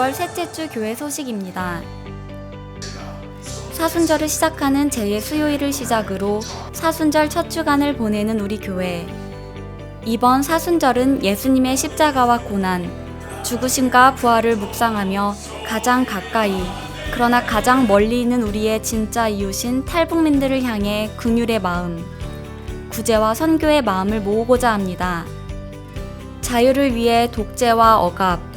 6월 셋째 주 교회 소식입니다. 사순절을 시작하는 제2 수요일을 시작으로 사순절 첫 주간을 보내는 우리 교회. 이번 사순절은 예수님의 십자가와 고난, 죽으심과 부활을 묵상하며 가장 가까이, 그러나 가장 멀리 있는 우리의 진짜 이웃인 탈북민들을 향해 긍휼의 마음, 구제와 선교의 마음을 모으고자 합니다. 자유를 위해 독재와 억압,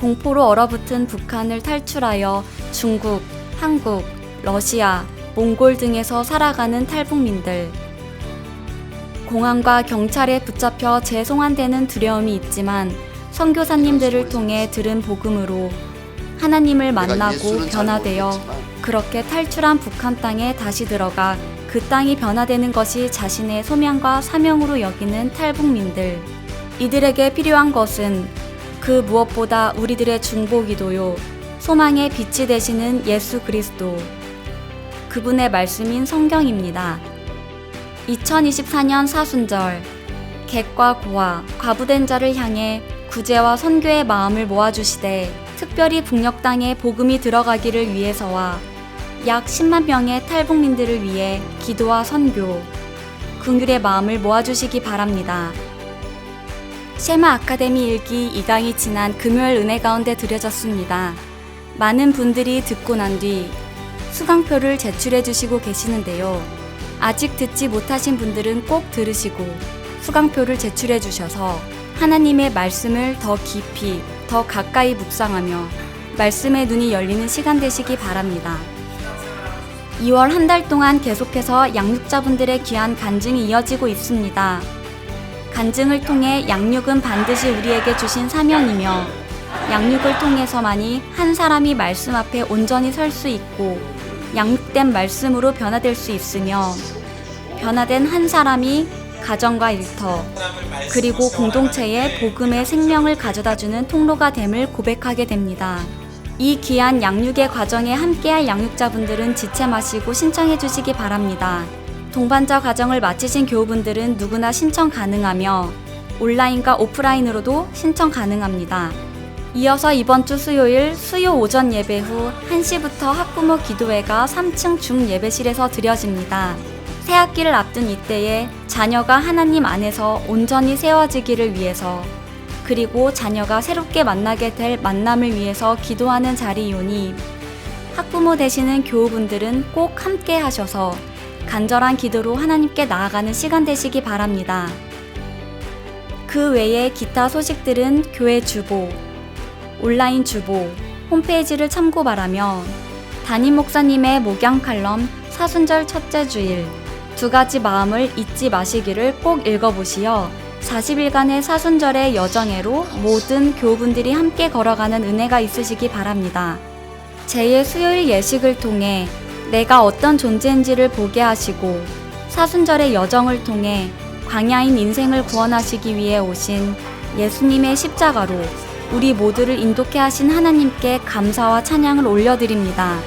공포로 얼어붙은 북한을 탈출하여 중국, 한국, 러시아, 몽골 등에서 살아가는 탈북민들. 공안과 경찰에 붙잡혀 재송환되는 두려움이 있지만 선교사님들을 통해 들은 복음으로 하나님을 만나고 변화되어 그렇게 탈출한 북한 땅에 다시 들어가 그 땅이 변화되는 것이 자신의 소명과 사명으로 여기는 탈북민들. 이들에게 필요한 것은 그 무엇보다 우리들의 중보기도요, 소망의 빛이 되시는 예수 그리스도. 그분의 말씀인 성경입니다. 2024년 사순절, 객과 고아, 과부된 자를 향해 구제와 선교의 마음을 모아주시되 특별히 북녘 땅에 복음이 들어가기를 위해서와 약 10만 명의 탈북민들을 위해 기도와 선교, 긍휼의 마음을 모아주시기 바랍니다. 셰마 아카데미 일기 2강이 지난 금요일 은혜 가운데 드려졌습니다. 많은 분들이 듣고 난 뒤 수강표를 제출해 주시고 계시는데요. 아직 듣지 못하신 분들은 꼭 들으시고 수강표를 제출해 주셔서 하나님의 말씀을 더 깊이, 더 가까이 묵상하며 말씀의 눈이 열리는 시간 되시기 바랍니다. 2월 한 달 동안 계속해서 양육자분들의 귀한 간증이 이어지고 있습니다. 간증을 통해 양육은 반드시 우리에게 주신 사명이며 양육을 통해서만이 한 사람이 말씀 앞에 온전히 설 수 있고 양육된 말씀으로 변화될 수 있으며 변화된 한 사람이 가정과 일터 그리고 공동체에 복음의 생명을 가져다주는 통로가 됨을 고백하게 됩니다. 이 귀한 양육의 과정에 함께할 양육자분들은 지체 마시고 신청해 주시기 바랍니다. 동반자 과정을 마치신 교우분들은 누구나 신청 가능하며 온라인과 오프라인으로도 신청 가능합니다. 이어서 이번 주 수요일 수요 오전 예배 후 1시부터 학부모 기도회가 3층 중 예배실에서 드려집니다. 새 학기를 앞둔 이때에 자녀가 하나님 안에서 온전히 세워지기를 위해서 그리고 자녀가 새롭게 만나게 될 만남을 위해서 기도하는 자리이오니 학부모 되시는 교우분들은 꼭 함께 하셔서 간절한 기도로 하나님께 나아가는 시간 되시기 바랍니다. 그 외에 기타 소식들은 교회 주보, 온라인 주보, 홈페이지를 참고 바라며 담임 목사님의 목양 칼럼 사순절 첫째 주일 두 가지 마음을 잊지 마시기를 꼭 읽어보시어 40일간의 사순절의 여정애로 모든 교우분들이 함께 걸어가는 은혜가 있으시기 바랍니다. 제2의 수요일 예식을 통해 내가 어떤 존재인지를 보게 하시고 사순절의 여정을 통해 광야인 인생을 구원하시기 위해 오신 예수님의 십자가로 우리 모두를 인도케 하신 하나님께 감사와 찬양을 올려드립니다.